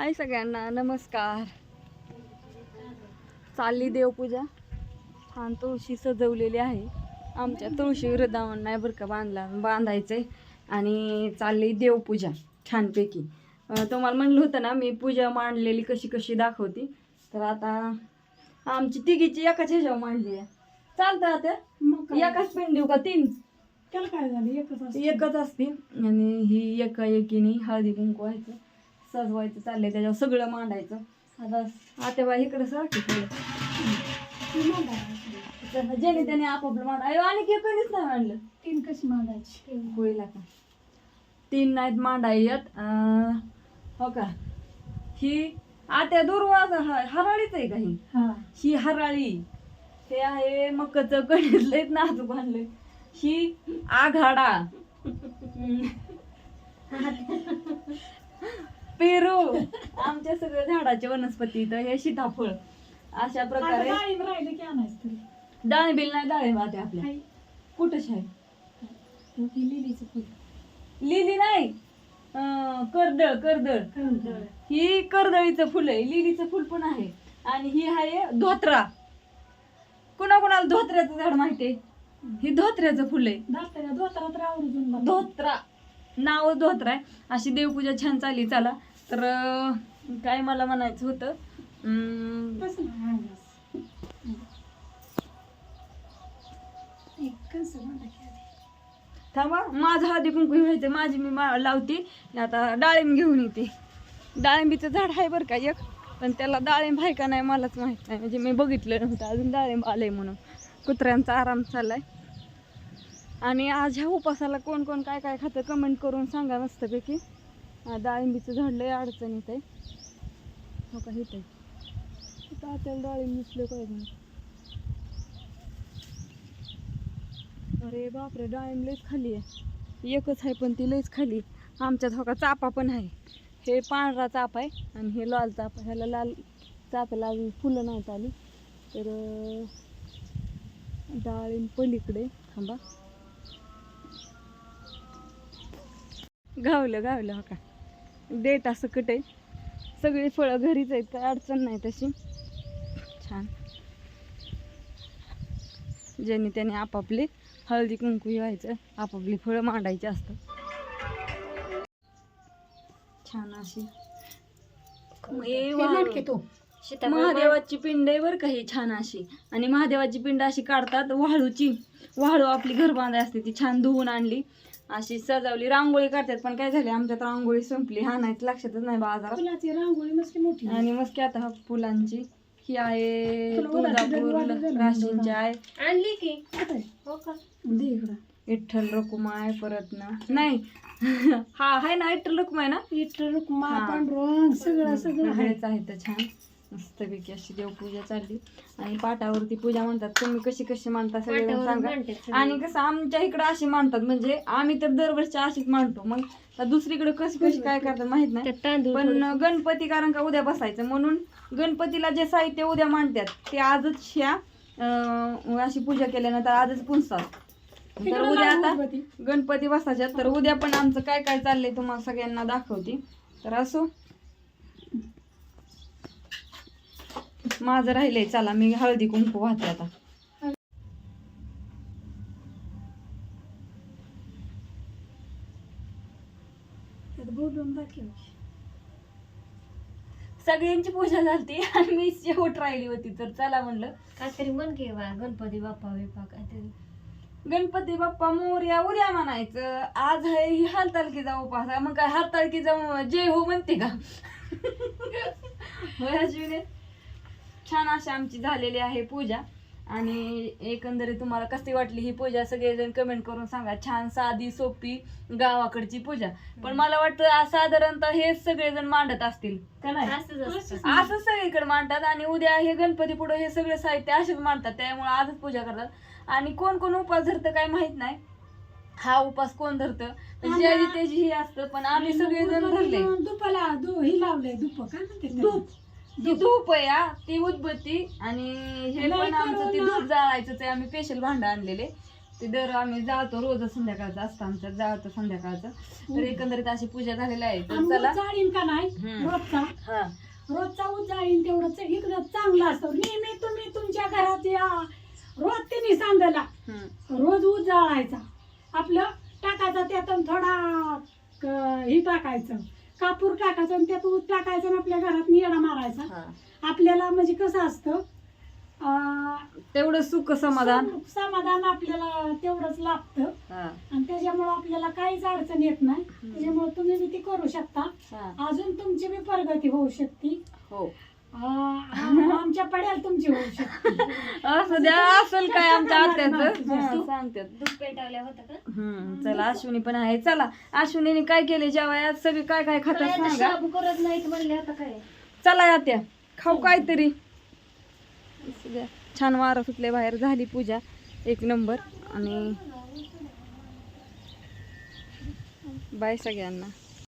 हाय सगळ्यांना नमस्कार. चालली देवपूजा. छान तुळशी सजवलेली आहे. आमच्या तुळशी वृंदावन नाही बरं का बांधला बांधायचंय. आणि चालली देवपूजा छानपैकी. तुम्हाला म्हणलं होतं ना मी पूजा मांडलेली कशी कशी दाखवती. तर आता आमची तिघीची एकाच ह्याच्यावर मांडली आहे. चालतं आता? एकाच पेन देऊ का तीन? त्याला काय झालं? एकच असतं. एकच असते आणि ही एका एकीने हळदी कुंकू व्हायचं. सजवायचं चाललंय त्याच्यावर सगळं मांडायचं. आता आता बाई इकडे सारखी. ज्याने त्याने आपापलं मांड आणि की कधीच नाही मांडलं. तीन कशी मांडायची? होईल आता. तीन नाहीत मांडायत हो का? ही आत्या दुर्वाज हराळीच आहे का ही? हा. ही हराळी. हे आहे मकचं कणीतलंय नाजूक आणलंय ही आघाडा. पेरू. आमच्या सगळ्या झाडाचे वनस्पती तर हे सीताफळ. अशा प्रकारे डाळिंब राहिलं की आणायचं तरी. डाळिंबील नाही डाळिंब आते आपल्या. हाय. कुठंच आहे? लिलीचं फुल. लिली नाही. अं, कर्दळ कर्दळ. कर्दळ. ही कर्दळीचं फुल आहे. लिलीचं फुल पण आहे. आणि ही आहे धोत्रा. कुणा कुणाला धोत्र्याचं झाड माहिती आहे? ही धोत्र्याचं फुल आहे. दाताला धोताला तर आवर्जून लागतं. धोत्रा. नाव धोत्रा आहे. अशी देवपूजा छान चालली. चला. तर काय मला म्हणायचं होतं? आधी. थांबा माझं हळदी कुंकू व्हायचं माझी मी मा लावते. आता डाळिंब घेऊन येते. डाळिंबीचं झाड आहे बरं का एक? पण त्याला डाळिंब आहे का नाही मलाच माहीत नाही. म्हणजे मी बघितलं नव्हतं. अजून डाळिंब आलंय म्हणून. कुत्र्यांचा आराम चाललाय. आणि आज ह्या उपासाला कोण कोण काय काय खातं कमेंट करून सांगा मस्तपैकी. डाळिंबीचं झाड लय अडचणीत आहे. हो का हित आहे. इथं डाळिंब दिसलं पाहिजे अरे बापरे डाळिंब लयच खाली आहे. एकच आहे पण ती लयच खाली आमच्यात हो का चापा पण आहे. हे पांढरा चाप आहे आणि हे लाल चाप आहे. ह्याला लाल चाप्याला अजून फुलं नाहीत आली. तर डाळिंब पलीकडे थांबा. गावलं गावलं हो का. डेटा सकट आहे सगळी फळं घरीच आहेत काय अडचण नाही तशी. छान. ज्यांनी त्याने आपापले हळदी कुंकू व्हायचं आपापली फळं मांडायची असतात. छान अशी. महादेवाची पिंड आहे बरं का ही छान अशी. आणि महादेवाची पिंड अशी काढतात वाळूची. वाळू आपली घर बांधाय असते ती छान धुवून आणली. अशी सजवली रांगोळी काढतात पण काय झाले आमच्यात रांगोळी संपली. हा नाही लक्षातच नाही बाजारात फुलाची रांगोळी मस्त मोठी आणि मस्त की आता हा फुलांची. ही आहे तुळजापूर राशींची आहे. आणली की. आहे? हो का? दे इकडं. विठ्ठल रकुमा आहे परत ना. नाही. हा आहे ना विठ्ठल रकुमा आहे ना? विठ्ठल रुक्मा. पांडुरंग सगळं सगळं आहेच आहे तर छान. मस्तपैकी अशी देवपूजा चालली. आणि पाटावरती पूजा म्हणतात. तुम्ही कशी कशी मानता सगळे सांगा. आणि कसं आमच्या इकडे अशी मानतात म्हणजे आम्ही तर दरवर्षी अशीच मानतो मग दुसरीकडे कशी कशी काय करतात माहीत नाही. पण गणपती कारण का उद्या बसायचं. म्हणून गणपतीला जे साहित्य उद्या मांडतात ते आजच ह्या अं, अशी पूजा केल्यानंतर आजच पुंजतात. तर उद्या आता. गणपती बसायच्या. तर उद्या पण आमचं काय काय चाललंय तुम्हाला सगळ्यांना दाखवते. तर असो. माझं राहिलंय चला मी हळदी कुंकू वाहते आता. सगळ्यांची पूजा झाली आणि मी शेवट राहिली होती तर चला म्हणलं. काहीतरी म्हण घे बा गणपती बाप्पा बिप्पा काहीतरी. गणपती बाप्पा मोर्या उद्या म्हणायचं. आज आहे ही हालतालकीचा उपास आहे मग काय हालतालकीचा जय हो म्हणते का? अश्विनी छान अशी आमची झालेली आहे पूजा. आणि एकंदरीत तुम्हाला कशी वाटली ही पूजा सगळेजण कमेंट करून सांगा. छान साधी सोपी गावाकडची पूजा. पण मला वाटतं साधारणतः हे सगळेजण मांडत असतील. का नाही? असं सगळीकडे मांडतात आणि उद्या हे गणपती पुढे हे सगळे साहित्य असेच मांडतात. त्यामुळे आजच पूजा करतात. आणि कोण कोण उपास धरतं काय माहीत नाही. हा उपास कोण धरतं? त्याची ही असतं. पण आम्ही सगळेजण धरले. ही लावलंय दुप काय म्हणते? धूप. ती धूप आहे हा, ती उदबत्ती आणि हे पण आमचं ती. धूप जाळायचं ते आम्ही स्पेशल भांड आणलेले. ते दर आम्ही जाळतो रोज संध्याकाळचं असतं आमच्यात जाळतो संध्याकाळचं. तर एकंदरीत अशी पूजा झालेली आहे. तर आणि चला. का नाही? हम्म. रोजचा? हा. रोजचा ऊस जाळीन तेवढं च- इकडं चांगलं असतं. नेहमी तुम्ही तुमच्या घरात या. रोज तिने सांगायला. हम्म. रोज ऊस जाळायचा आपलं टाकायचा त्यातून थोडा क- हे टाकायचं. कापूर टाकायचं आणि त्यात ऊस टाकायचं आणि आपल्या घरात निळा मारायचा. हा. आपल्याला म्हणजे कसं असतं अं, तेवढं सुख समाधान. सम- समाधान आपल्याला तेवढंच लागतं. हा. आणि त्याच्यामुळं आपल्याला काहीच अडचण येत नाही. त्याच्यामुळे तुम्ही बी ती करू शकता. हा. अजून तुमची बी प्रगती होऊ शकते. हो. आमच्या पड्याला तुमची होऊ शकते. असं द्या असेल काय आमच्या आत्याचं? हा, सांगतात दूध पेटावल्या होतं का? हम्म चला अश्विनी पण आहे. चला अश्विनीने काय केले जेव्हा सगळे काय काय काय खातात आता सांगा. शाबू करत नाहीत म्हणले आता काय. चला आत्या खाऊ काहीतरी. असू द्या. छान वारं सुटले बाहेर. झाली पूजा. एक नंबर. आणि बाय सगळ्यांना.